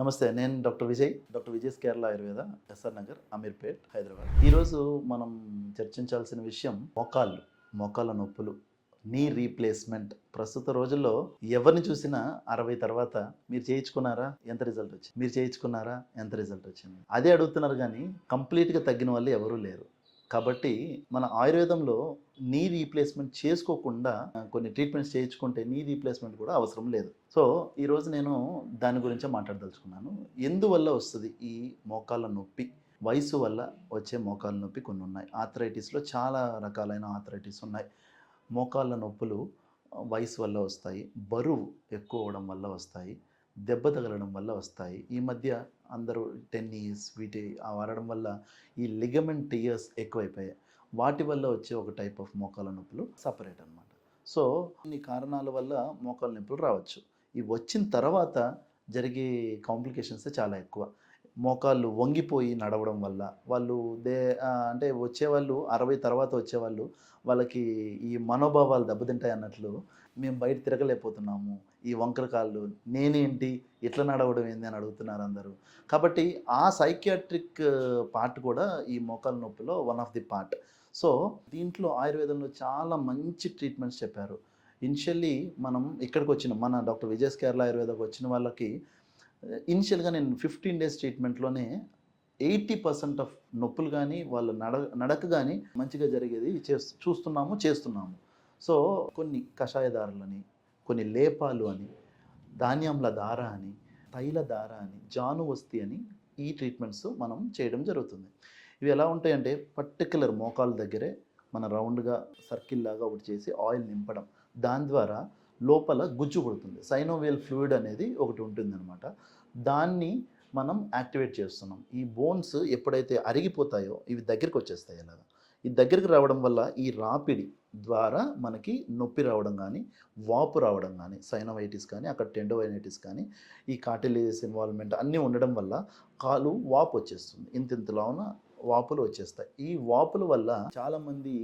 నమస్తే నేను doctor Vijay. Doctor Vijay Kerala Ayurveda SR Nagar Ameerpet Hyderabad. ఈరోజు మనం చర్చించాల్సిన విషయం మోకాళ్ళు మోకాళ్ళ నొప్పులు నీ రీప్లేస్మెంట్. ప్రస్తుత రోజుల్లో ఎవరిని చూసినా అరవై తర్వాత మీరు చేయించుకున్నారా? ఎంత రిజల్ట్ వచ్చింది? మీరు చేయించుకున్నారా? ఎంత రిజల్ట్ వచ్చింది? అదే అడుగుతున్నారు కానీ కంప్లీట్గా తగ్గిన వాళ్ళు ఎవరూ లేరు. కాబట్టి మన ఆయుర్వేదంలో నీ రీప్లేస్మెంట్ చేసుకోకుండా కొన్ని ట్రీట్మెంట్స్ చేయించుకుంటే నీ రీప్లేస్మెంట్ కూడా అవసరం లేదు. సో ఈరోజు నేను దాని గురించే మాట్లాడదలుచుకున్నాను. ఎందువల్ల వస్తుంది ఈ మోకాళ్ళ నొప్పి? వయసు వల్ల వచ్చే మోకాళ్ళ నొప్పి కొన్ని ఉన్నాయి. ఆథరైటిస్లో చాలా రకాలైన ఆథరైటిస్ ఉన్నాయి. మోకాళ్ళ నొప్పులు వయసు వల్ల వస్తాయి. బరువు ఎక్కువ అవడం వల్ల వస్తాయి. దెబ్బ తగలడం వల్ల వస్తాయి. ఈ మధ్య అందరూ టెన్నిస్ వీటి ఆడడం వల్ల ఈ లిగమెంట్ టీయర్స్ ఎక్కువైపోయాయి. వాటి వల్ల వచ్చే ఒక టైప్ ఆఫ్ మోకాల నొప్పులు సపరేట్ అనమాట సో కొన్ని కారణాల వల్ల మోకాల నొప్పులు రావచ్చు. ఇవి వచ్చిన తర్వాత జరిగే కాంప్లికేషన్స్ చాలా ఎక్కువ. మోకాళ్ళు వంగిపోయి నడవడం వల్ల వాళ్ళు దే అంటే వచ్చేవాళ్ళు అరవై తర్వాత వచ్చేవాళ్ళు వాళ్ళకి ఈ మనోభావాలు దెబ్బతింటాయి అన్నట్లు మేము బయట తిరగలేకపోతున్నాము. ఈ వంకర కాళ్ళు నేనేంటి ఇట్లా నడవడం ఏంది అని అడుగుతున్నారు అందరూ. కాబట్టి ఆ సైకియాట్రిక్ పార్ట్ కూడా ఈ మోకాళ్ళ నొప్పిలో one of the part. So దీంట్లో ఆయుర్వేదంలో చాలా మంచి ట్రీట్మెంట్స్ చెప్పారు. ఇనిషియల్లీ మనం ఇక్కడికి వచ్చిన మన డాక్టర్ విజయస్ కేరళ ఆయుర్వేదకు వచ్చిన వాళ్ళకి ఇనిషియల్గా నేను ఫిఫ్టీన్ డేస్ ట్రీట్మెంట్లోనే ఎయిటీ పర్సెంట్ ఆఫ్ నొప్పులు కానీ వాళ్ళ నడ నడక కానీ మంచిగా జరిగేది చేస్ చూస్తున్నాము చేస్తున్నాము. సో కొన్ని కషాయదారులని కొన్ని లేపాలు అని ధాన్యంల దార అని తైల దార అని జాను వస్తి అని ఈ ట్రీట్మెంట్స్ మనం చేయడం జరుగుతుంది. ఇవి ఎలా ఉంటాయంటే పర్టికులర్ మోకాల దగ్గరే మన రౌండ్గా సర్కిల్ లాగా ఒకటి చేసి ఆయిల్ నింపడం. దాని ద్వారా లోపల గుజ్జు పడుతుంది సైనోవేల్ ఫ్లూయిడ్ అనేది ఒకటి ఉంటుందన్నమాట. దాన్ని మనం యాక్టివేట్ చేస్తున్నాం. ఈ బోన్స్ ఎప్పుడైతే అరిగిపోతాయో ఇవి దగ్గరికి వచ్చేస్తాయి ఇలాగా ఈ దగ్గరికి రావడం వల్ల ఈ రాపిడి ద్వారా మనకి నొప్పి రావడం కానీ వాపు రావడం కానీ సైనోవైటిస్ కానీ అక్కడ టెండోవైనైటిస్ కానీ ఈ కార్టిలేజెస్ ఇన్వాల్వ్మెంట్ అన్నీ ఉండడం వల్ల కాలు వాపు వచ్చేస్తుంది. ఇంత ఇంతలోన వాపులు వచ్చేస్తాయి. ఈ వాపుల వల్ల చాలామంది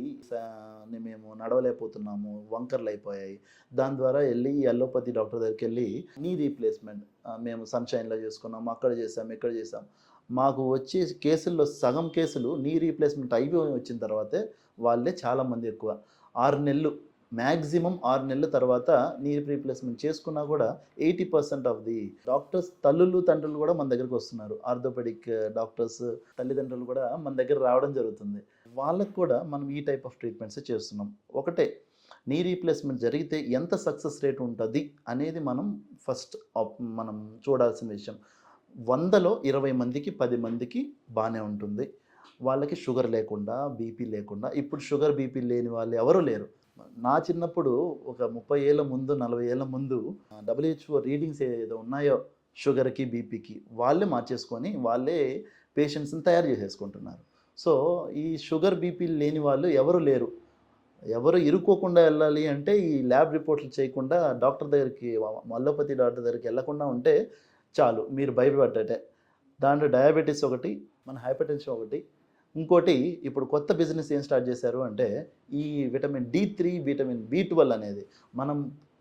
మేము నడవలేకపోతున్నాము వంకర్లు అయిపోయాయి. దాని ద్వారా వెళ్ళి అల్లోపతి డాక్టర్ దగ్గరికి వెళ్ళి నీ రీప్లేస్మెంట్ మేము సన్షైన్లో చేసుకున్నాము అక్కడ చేసాము ఇక్కడ చేసాం మాకు వచ్చే కేసుల్లో సగం కేసులు నీ రీప్లేస్మెంట్ అయిపోయి వచ్చిన తర్వాతే వాళ్ళే చాలామంది ఎక్కువ. ఆరు నెలలు మ్యాక్సిమం ఆరు నెలల తర్వాత నీ రీప్లేస్మెంట్ చేసుకున్నా కూడా eighty percent of the doctors తల్లులు తండ్రులు కూడా మన దగ్గరికి వస్తున్నారు. ఆర్థోపెడిక్ డాక్టర్స్ తల్లిదండ్రులు కూడా మన దగ్గర రావడం జరుగుతుంది. వాళ్ళకు కూడా మనం ఈ టైప్ ఆఫ్ ట్రీట్మెంట్స్ చేస్తున్నాం. ఒకటే నీ రీప్లేస్మెంట్ జరిగితే ఎంత సక్సెస్ రేట్ ఉంటుంది అనేది మనం ఫస్ట్ మనం చూడాల్సిన విషయం. వందలో ఇరవై మందికి పది మందికి బాగానే ఉంటుంది. వాళ్ళకి షుగర్ లేకుండా బీపీ లేకుండా ఇప్పుడు షుగర్ బీపీ లేని వాళ్ళు ఎవరూ లేరు. నా చిన్నప్పుడు ఒక ముప్పై ఏళ్ళ ముందు నలభై ఏళ్ళ ముందు డబ్ల్యూహెచ్ఓ రీడింగ్స్ ఏదో ఉన్నాయో షుగర్కి బీపీకి వాళ్ళే మార్చేసుకొని వాళ్ళే పేషెంట్స్ని తయారు చేసేసుకుంటున్నారు. సో ఈ షుగర్ బీపీ లేని వాళ్ళు ఎవరు లేరు. ఎవరు ఇరుక్కోకుండా వెళ్ళాలి అంటే ఈ ల్యాబ్ రిపోర్ట్లు చేయకుండా డాక్టర్ దగ్గరికి మల్లోపతి డాక్టర్ దగ్గరికి వెళ్ళకుండా ఉంటే చాలు మీరు భయపడ్డటే దాంట్లో డయాబెటీస్ ఒకటి మన హైపర్ టెన్షన్ ఒకటి. ఇంకోటి ఇప్పుడు కొత్త బిజినెస్ ఏం స్టార్ట్ చేశారు అంటే ఈ vitamin D three vitamin B twelve అనేది. మనం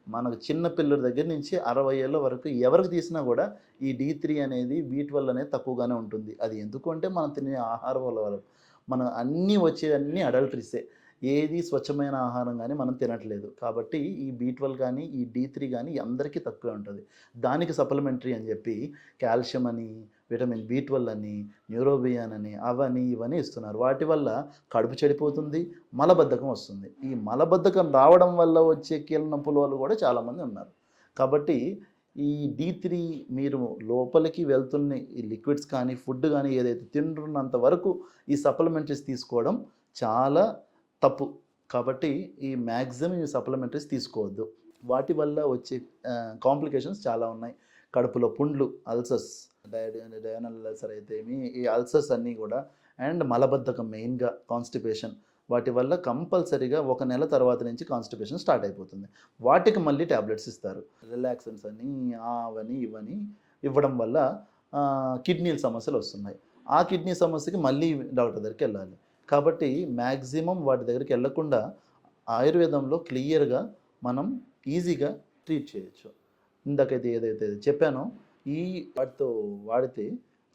మనకు చిన్న పిల్లల దగ్గర నుంచి అరవై ఏళ్ళ వరకు ఎవరికి తీసినా కూడా ఈ డి త్రీ అనేది బి ట్వెల్వ్ అనేది తక్కువగానే ఉంటుంది. అది ఎందుకు అంటే మనం తినే ఆహారం వల్ల మనం అన్నీ వచ్చే అన్నీ అడల్టరీసే. ఏది స్వచ్ఛమైన ఆహారం కానీ మనం తినట్లేదు. కాబట్టి ఈ బీ ట్వెల్వ్ కానీ ఈ డీ త్రీ కానీ అందరికీ తక్కువే ఉంటుంది. దానికి సప్లిమెంటరీ అని చెప్పి కాల్షియం అని విటమిన్ బి ట్వెల్వ్ అని న్యూరోబియాన్ అని అవని ఇవని ఇస్తున్నారు. వాటి వల్ల కడుపు చెడిపోతుంది మలబద్ధకం వస్తుంది. ఈ మలబద్ధకం రావడం వల్ల వచ్చే కీళ్ళ నొప్పుల వాళ్ళు కూడా చాలామంది ఉన్నారు. కాబట్టి ఈ డి త్రీ మీరు లోపలికి వెళ్తున్న ఈ లిక్విడ్స్ కానీ ఫుడ్ కానీ ఏదైతే తింటున్నంత వరకు ఈ సప్లిమెంటరీస్ తీసుకోవడం చాలా తప్పు. కాబట్టి ఈ మ్యాక్సిమం ఈ సప్లిమెంటరీస్ తీసుకోవద్దు. వాటి వల్ల వచ్చే కాంప్లికేషన్స్ చాలా ఉన్నాయి. కడుపులో పుండ్లు అల్సర్స్ డయడి డయానల్ అల్సర్ అయితే ఏమి ఈ అల్సర్స్ అన్నీ కూడా అండ్ మలబద్ధకం మెయిన్గా కాన్స్టిపేషన్. వాటి వల్ల కంపల్సరీగా ఒక నెల తర్వాత నుంచి కాన్స్టిపేషన్ స్టార్ట్ అయిపోతుంది. వాటికి మళ్ళీ ట్యాబ్లెట్స్ ఇస్తారు. రిలాక్సన్స్ అని అవని ఇవని ఇవ్వడం వల్ల కిడ్నీల సమస్యలు వస్తున్నాయి. ఆ కిడ్నీ సమస్యకి మళ్ళీ డాక్టర్ దగ్గరికి వెళ్ళాలి. కాబట్టి మ్యాక్సిమం వాటి దగ్గరికి వెళ్ళకుండా ఆయుర్వేదంలో క్లియర్గా మనం ఈజీగా ట్రీట్ చేయొచ్చు. ఇందాకైతే ఏదైతే చెప్పానో ఈ వాటితో వాడితే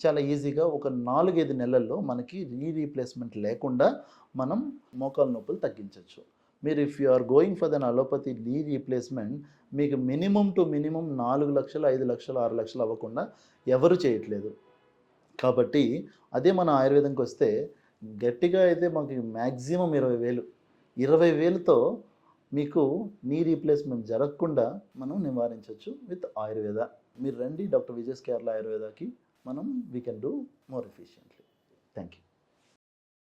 చాలా ఈజీగా ఒక నాలుగైదు నెలల్లో మనకి రీ రీప్లేస్మెంట్ లేకుండా మనం మోకాలు నొప్పులు తగ్గించవచ్చు మీరు if you are going for then allopathy knee replacement మీకు మినిమం టు మినిమం నాలుగు లక్షలు ఐదు లక్షలు ఆరు లక్షలు అవ్వకుండా ఎవరు చేయట్లేదు. కాబట్టి అదే మన ఆయుర్వేదంకి వస్తే గట్టిగా అయితే మాకు మ్యాక్సిమం ఇరవై వేలు. ఇరవై వేలతో మీకు నీ రీప్లేస్మెంట్ జరగకుండా మనం నివారించవచ్చు విత్ ఆయుర్వేద. మీరు రండి డాక్టర్ విజయస్ కేరళ ఆయుర్వేదకి. మనం we can do more efficiently thank you